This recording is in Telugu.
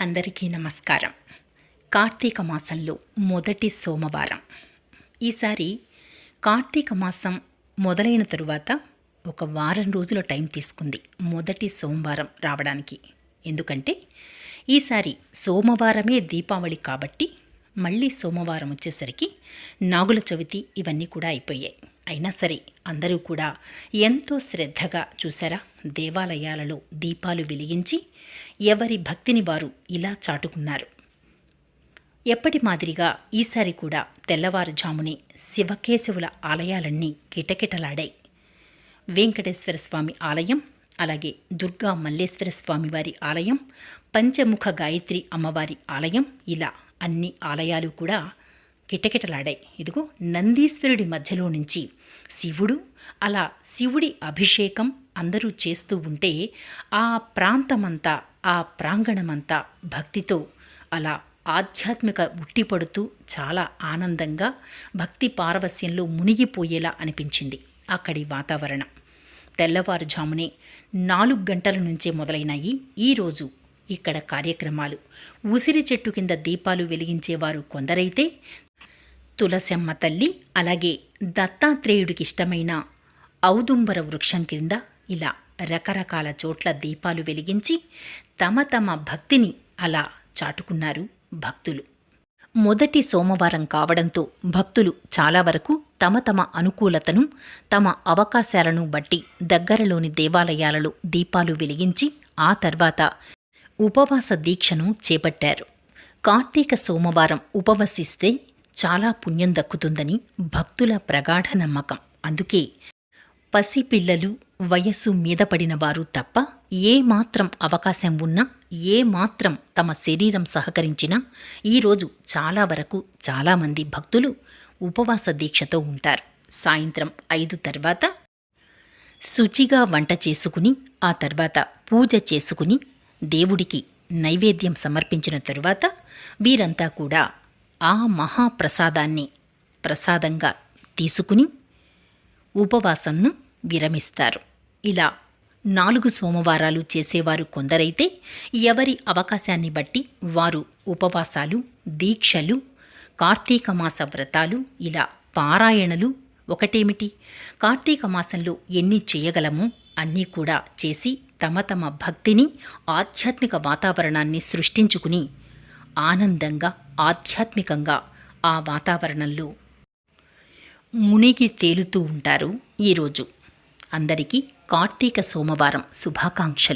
అందరికీ నమస్కారం. కార్తీక మాసంలో మొదటి సోమవారం. ఈసారి కార్తీక మాసం మొదలైన తరువాత ఒక వారం రోజుల టైం తీసుకుంది మొదటి సోమవారం రావడానికి. ఎందుకంటే ఈసారి సోమవారమే దీపావళి కాబట్టి మళ్ళీ సోమవారం వచ్చేసరికి నాగుల చవితి ఇవన్నీ కూడా అయిపోయాయి. అయినా సరే అందరూ కూడా ఎంతో శ్రద్ధగా చూసారా దేవాలయాలలో దీపాలు వెలిగించి ఎవరి భక్తిని వారు ఇలా చాటుకున్నారు. ఎప్పటి మాదిరిగా ఈసారి కూడా తెల్లవారుజామునే శివకేశవుల ఆలయాలన్నీ కిటకిటలాడాయి. వెంకటేశ్వర స్వామి ఆలయం అలాగే దుర్గా మల్లేశ్వర స్వామి వారి ఆలయం పంచముఖ గాయత్రి అమ్మవారి ఆలయం ఇలా అన్ని ఆలయాలు కూడా కిటకిటలాడాయి. ఇదిగో నందీశ్వరుడి మధ్యలో నుంచి శివుడు అలా శివుడి అభిషేకం అందరూ చేస్తూ ఉంటే ఆ ప్రాంతమంతా ఆ ప్రాంగణమంతా భక్తితో అలా ఆధ్యాత్మిక ఉట్టిపడుతూ చాలా ఆనందంగా భక్తి పారవస్యంలో మునిగిపోయేలా అనిపించింది అక్కడి వాతావరణం. తెల్లవారుజామునే నాలుగు గంటల నుంచే మొదలైనాయి ఈరోజు ఇక్కడ కార్యక్రమాలు. ఉసిరి చెట్టు కింద దీపాలు వెలిగించేవారు కొందరైతే తులసమ్మ తల్లి అలాగే దత్తాత్రేయుడికి ఇష్టమైన ఔదుంబర వృక్షం కింద ఇలా రకరకాల చోట్ల దీపాలు వెలిగించి తమ తమ భక్తిని అలా చాటుకున్నారు భక్తులు. మొదటి సోమవారం కావడంతో భక్తులు చాలా వరకు తమ తమ అనుకూలతను తమ అవకాశాలను బట్టి దగ్గరలోని దేవాలయాలలో దీపాలు వెలిగించి ఆ తర్వాత ఉపవాస దీక్షను చేపట్టారు. కార్తీక సోమవారం ఉపవసిస్తే చాలా పుణ్యం దక్కుతుందని భక్తుల ప్రగాఢ నమ్మకం. అందుకే పసిపిల్లలు వయస్సు మీద పడిన వారు తప్ప ఏ మాత్రం అవకాశం ఉన్నా ఏ మాత్రం తమ శరీరం సహకరించినా ఈరోజు చాలా వరకు చాలామంది భక్తులు ఉపవాస దీక్షతో ఉంటారు. సాయంత్రం ఐదు తర్వాత శుచిగా వంట చేసుకుని ఆ తర్వాత పూజ చేసుకుని దేవుడికి నైవేద్యం సమర్పించిన తరువాత వీరంతా కూడా ఆ మహాప్రసాదాన్ని ప్రసాదంగా తీసుకుని ఉపవాసంను విరమిస్తారు. ఇలా నాలుగు సోమవారాలు చేసేవారు కొందరైతే ఎవరి అవకాశాన్ని బట్టి వారు ఉపవాసాలు దీక్షలు కార్తీక మాస వ్రతాలు ఇలా పారాయణలు ఒకటేమిటి? కార్తీక మాసంలో ఎన్ని చేయగలమో? అన్నీ కూడా చేసి తమ తమ భక్తిని ఆధ్యాత్మిక వాతావరణాన్ని సృష్టించుకుని ఆనందంగా ఆధ్యాత్మికంగా ఆ వాతావరణంలో మునిగి తేలుతూ ఉంటారు ఈరోజు. అందరికీ కార్తీక సోమవారం శుభాకాంక్షలు.